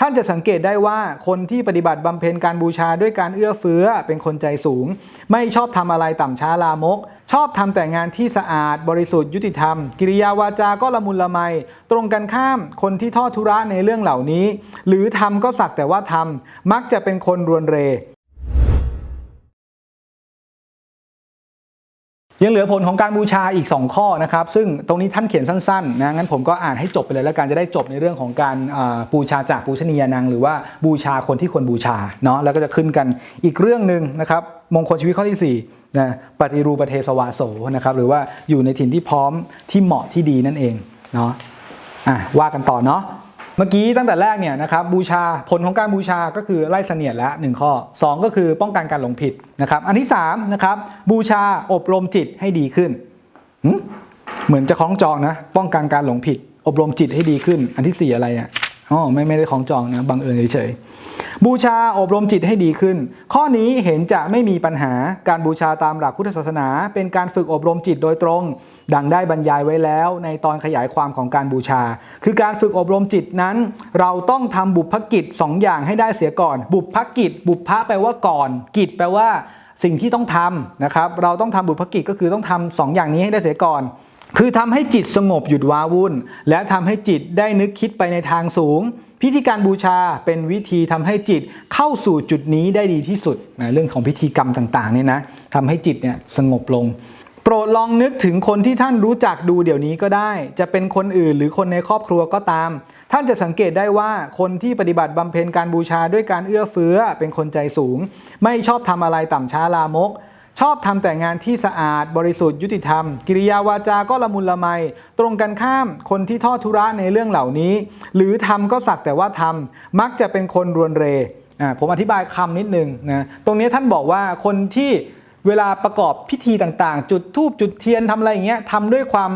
ท่านจะสังเกตได้ว่าคนที่ปฏิบัติบำเพ็ญการบูชาด้วยการเอื้อเฟื้อเป็นคนใจสูง ไม่ชอบทำอะไรต่ำช้าลามก ชอบทำแต่งานที่สะอาด บริสุทธิ์ยุติธรรม กิริยาวาจาก็ละมุนละไม ตรงกันข้ามคนที่ทอดทุระในเรื่องเหล่านี้ หรือทำก็สักแต่ว่าทำมักจะเป็นคนรวนเร ยังเหลือผลของการบูชาอีก 2 ข้อนะครับ ซึ่งตรงนี้ท่านเขียนสั้นๆนะงั้นผมก็อ่านให้จบไปเลยแล้วกันจะได้จบในเรื่องของการบูชาจากปูชนียานังหรือว่าบูชาคนที่ควรบูชาเนาะแล้วก็จะขึ้นกันอีกเรื่องหนึ่งนะครับมงคลชีวิตข้อที่4นะปฏิรูปประเทศวาโสนะครับหรือว่าอยู่ในถิ่นที่พร้อมที่เหมาะที่ดีนั่นเองเนาะอะว่ากันต่อเนาะ เมื่อกี้ตั้งแต่แรกเนี่ยนะครับบูชาผลของการบูชาก็คือไล่เสนียดแล้วหนึ่งข้อ 2 ก็คือป้องกันการหลงผิดนะครับ อันที่3นะครับบูชาอบรมจิตให้ดีขึ้น เหมือนจะคล้องจองนะ ป้องกันการหลงผิด อบรมจิตให้ดีขึ้น อันที่ 4 อะไรอะอ๋อไม่ไม่ได้คล้องจองนะบังเอิญเฉยๆบูชาอบรมจิตให้ดีขึ้น ข้อนี้เห็นจะไม่มีปัญหาการบูชาตามหลักพุทธศาสนา เป็นการฝึกอบรมจิตโดยตรง ดังได้บรรยายไว้แล้วในตอนขยายความของการบูชา คือการฝึกอบรมจิตนั้น เราต้องทำบุพกิจสองอย่างให้ได้เสียก่อน บุพกิจ บุพะแปลว่าก่อน กิจแปลว่าสิ่งที่ต้องทำนะครับ เราต้องทำบุพกิจก็คือต้องทำสองอย่างนี้ให้ได้เสียก่อน คือทำให้จิตสงบหยุดว้าวุ่น และทำให้จิตได้นึกคิดไปในทางสูง พิธีการบูชาเป็นวิธีทำให้จิตเข้าสู่จุดนี้ได้ดีที่สุดนะเรื่องของพิธีกรรมต่างๆเนี่ยนะทำให้จิตเนี่ยสงบลง ปรดลองนึกถึงคนที่ท่านรู้จักดูเดี๋ยวนี้ก็ได้ จะเป็นคนอื่นหรือคนในครอบครัวก็ตาม ท่านจะสังเกตได้ว่าคนที่ปฏิบัติบำเพ็ญการบูชาด้วยการเอื้อเฟื้อ เป็นคนใจสูง ไม่ชอบทำอะไรต่ำช้าลามก ชอบทำแต่งานที่สะอาด บริสุทธิ์ยุติธรรม กิริยาวาจาก็ละมุนละไม ตรงกันข้ามคนที่ทอดทุระในเรื่องเหล่านี้ หรือทำก็สักแต่ว่าทำมักจะเป็นคนรวนเร่ผมอธิบายคำนิดนึงนะตรงนี้ท่านบอกว่าคนที่ เวลาประกอบพิธีต่างๆ จุดธูปจุดเทียนทำอะไรอย่างเงี้ยทำด้วยความ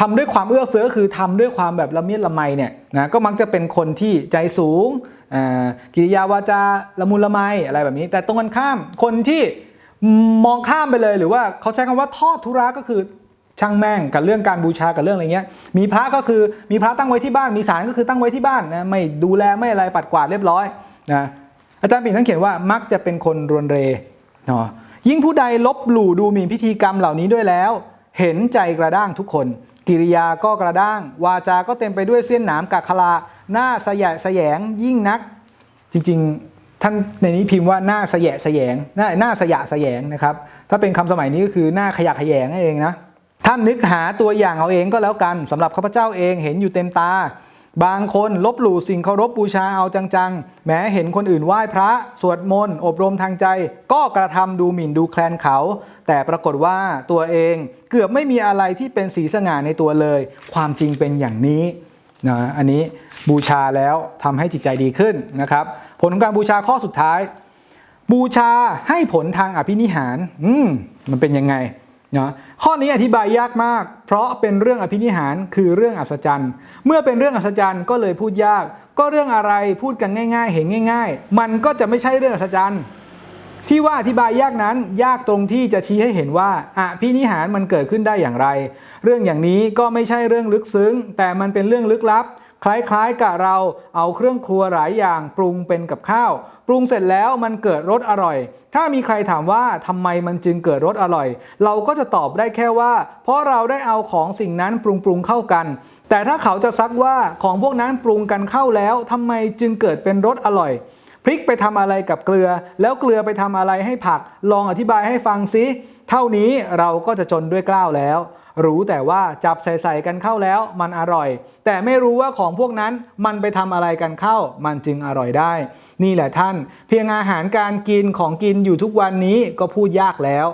ทำด้วยความเอื้อเฟื้อคือทำด้วยความแบบละเมียดละไมเนี่ยนะก็มักจะเป็นคนที่ใจสูงกิริยาวาจาละมุนละไมอะไรแบบนี้ แต่ตรงกันข้ามคนที่มองข้ามไปเลยหรือว่าเขาใช้คำว่าทอดทุระก็คือช่างแม่งกับเรื่องการบูชากับเรื่องอะไรเงี้ย มีพระก็คือมีพระตั้งไว้ที่บ้าน มีศาลก็คือตั้งไว้ที่บ้านนะไม่ดูแลไม่อะไรปัดกวาดเรียบร้อยนะอาจารย์ปิ่นท่านเขียนว่ามักจะเป็นคนรวนเรเนาะ ยิ่งผู้ใดลบหลู่ดูหมิ่นพิธีกรรมเหล่านี้ด้วยแล้ว เห็นใจกระด้างทุกคน กิริยาก็กระด้าง วาจาก็เต็มไปด้วยเส้นหนามกักคลาหน้าสยะแสยงยิ่งนัก จริงๆท่านในนี้พิมพ์ว่าหน้าสยะแสยงหน้าหน้าสยะแสยงนะครับ ถ้าเป็นคำสมัยนี้ก็คือหน้าขยะแขยงนั่นเองนะท่านนึกหาตัวอย่างเอาเองก็แล้วกันสำหรับข้าพเจ้าเองเห็นอยู่เต็มตา บางคนลบหลู่สิ่งเคารพบูชาเอาจังๆ แม้เห็นคนอื่นไหว้พระ สวดมนต์ อบรมทางใจ ก็กระทำดูหมิ่นดูแคลนเขา แต่ปรากฏว่าตัวเองเกือบไม่มีอะไรที่เป็นสีสง่าในตัวเลย ความจริงเป็นอย่างนี้นะอันนี้บูชาแล้วทำให้จิตใจดีขึ้นนะครับ ผลของการบูชาข้อสุดท้าย บูชาให้ผลทางอภินิหาร อืมมันเป็นยังไง นะข้อนี้อธิบายยากมาก เพราะเป็นเรื่องอภินิหารคือเรื่องอัศจรรย์ เมื่อเป็นเรื่องอัศจรรย์ก็เลยพูดยาก ก็เรื่องอะไรพูดกันง่าย ๆ เห็นง่าย ๆ มันก็จะไม่ใช่เรื่องอัศจรรย์ ที่ว่าอธิบายยากนั้นยากตรงที่จะชี้ให้เห็นว่าอภินิหารมันเกิดขึ้นได้อย่างไร เรื่องอย่างนี้ก็ไม่ใช่เรื่องลึกซึ้ง แต่มันเป็นเรื่องลึกลับ คล้ายๆกับเราเอาเครื่องครัวหลายอย่างปรุงเป็นกับข้าว ปรุงเสร็จแล้วมันเกิดรสอร่อย ถ้ามีใครถามว่าทำไมมันจึงเกิดรสอร่อย เราก็จะตอบได้แค่ว่า เพราะเราได้เอาของสิ่งนั้นปรุงปรุงเข้ากัน แต่ถ้าเขาจะซักว่าของพวกนั้นปรุงกันเข้าแล้วทำไมจึงเกิดเป็นรสอร่อยพริกไปทำอะไรกับเกลือ แล้วเกลือไปทำอะไรให้ผัก ลองอธิบายให้ฟังซิเท่านี้เราก็จะจนด้วยกล้าวแล้ว รู้แต่ว่าจับใส่ๆกันเข้าแล้วมันอร่อย แต่ไม่รู้ว่าของพวกนั้นมันไปทำอะไรกันเข้า มันจึงอร่อยได้ นี่แหละท่าน เพียงอาหารการกินของกินอยู่ทุกวันนี้ก็พูดยากแล้ว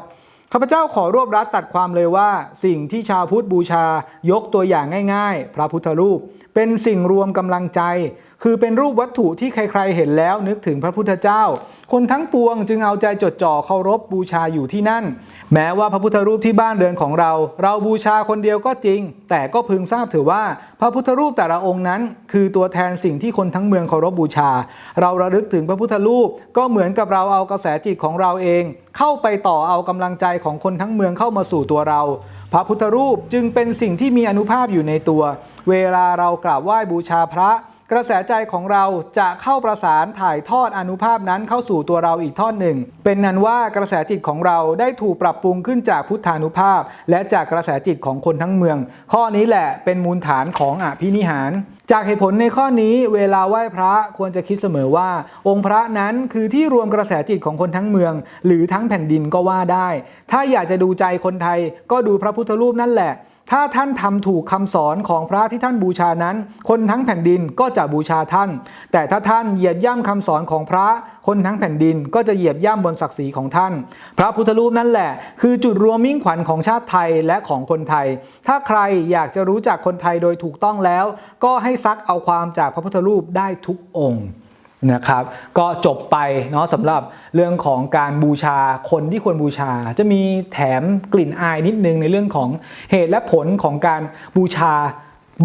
ข้าพเจ้าขอรวบรัดตัดความเลยว่า สิ่งที่ชาวพุทธบูชายกตัวอย่างง่าย ๆ พระพุทธรูป เป็นสิ่งรวมกำลังใจ คือเป็นรูปวัตถุที่ใครๆเห็นแล้วนึกถึงพระพุทธเจ้า คนทั้งปวงจึงเอาใจจดจ่อเคารพบูชาอยู่ที่นั่น แม้ว่าพระพุทธรูปที่บ้านเรือนของเรา เราบูชาคนเดียวก็จริง แต่ก็พึงทราบถือว่าพระพุทธรูปแต่ละองค์นั้น คือตัวแทนสิ่งที่คนทั้งเมืองเคารพบูชา เราระลึกถึงพระพุทธรูปก็เหมือนกับเราเอากระแสจิตของเราเอง เข้าไปต่อเอากำลังใจของคนทั้งเมืองเข้ามาสู่ตัวเรา พระพุทธรูปจึงเป็นสิ่งที่มีอนุภาพอยู่ในตัว เวลาเรากราบไหว้บูชาพระ กระแสใจของเราจะเข้าประสานถ่ายทอดอนุภาพนั้นเข้าสู่ตัวเราอีกทอดหนึ่ง เป็นนั้นว่ากระแสจิตของเราได้ถูกปรับปรุงขึ้นจากพุทธานุภาพ และจากกระแสจิตของคนทั้งเมือง ข้อนี้แหละเป็นมูลฐานของอภินิหารจากเหตุผลในข้อนี้เวลาไหว้พระควรจะคิดเสมอว่า องค์พระนั้นคือที่รวมกระแสจิตของคนทั้งเมือง หรือทั้งแผ่นดินก็ว่าได้ ถ้าอยากจะดูใจคนไทยก็ดูพระพุทธรูปนั่นแหละ ถ้าท่านทำถูกคำสอนของพระที่ท่านบูชานั้น คนทั้งแผ่นดินก็จะบูชาท่าน แต่ถ้าท่านเหยียบย่ำคำสอนของพระคนทั้งแผ่นดินก็จะเหยียบย่ำบนศักดิ์ศรีของท่าน พระพุทธรูปนั่นแหละ คือจุดรวมมิ่งขวัญของชาติไทยและของคนไทย ถ้าใครอยากจะรู้จักคนไทยโดยถูกต้องแล้ว ก็ให้ซักเอาความจากพระพุทธรูปได้ทุกองค์ นะครับ ก็จบไปเนาะสำหรับเรื่องของการบูชาคนที่ควรบูชา จะมีแถมกลิ่นอายนิดนึงในเรื่องของเหตุและผลของการบูชา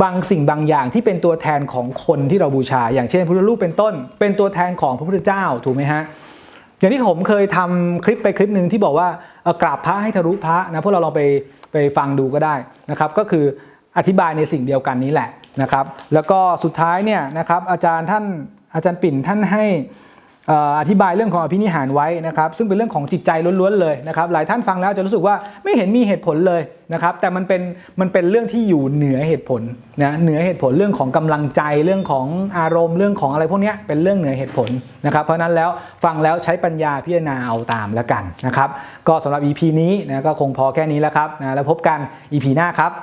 บางสิ่งบางอย่างที่เป็นตัวแทนของคนที่เราบูชา อย่างเช่นพุทธรูปเป็นต้น เป็นตัวแทนของพระพุทธเจ้าถูกไหมฮะอย่างที่ผมเคยทำคลิปไปคลิปหนึ่งที่บอกว่ากราบพระให้ทะลุพระนะพวกเราลองไปไปฟังดูก็ได้นะครับก็คืออธิบายในสิ่งเดียวกันนี้แหละนะครับ แล้วก็สุดท้ายเนี่ยนะครับอาจารย์ท่าน อาจารย์ปิ่นท่านให้อธิบายเรื่องของอภินิหารไว้นะครับ ซึ่งเป็นเรื่องของจิตใจล้วนๆเลยนะครับ หลายท่านฟังแล้วจะรู้สึกว่าไม่เห็นมีเหตุผลเลยนะครับ แต่มันเป็นมันเป็นเรื่องที่อยู่เหนือเหตุผลนะเหนือเหตุผลเรื่องของกำลังใจเรื่องของอารมณ์เรื่องของอะไรพวกนี้เป็นเรื่องเหนือเหตุผลนะครับ เพราะนั้นแล้วฟังแล้วใช้ปัญญาพิจารณาเอาตามแล้วกันนะครับ ก็สำหรับ EP นี้นะก็คงพอแค่นี้แล้วครับนะแล้วพบกัน EP หน้าครับ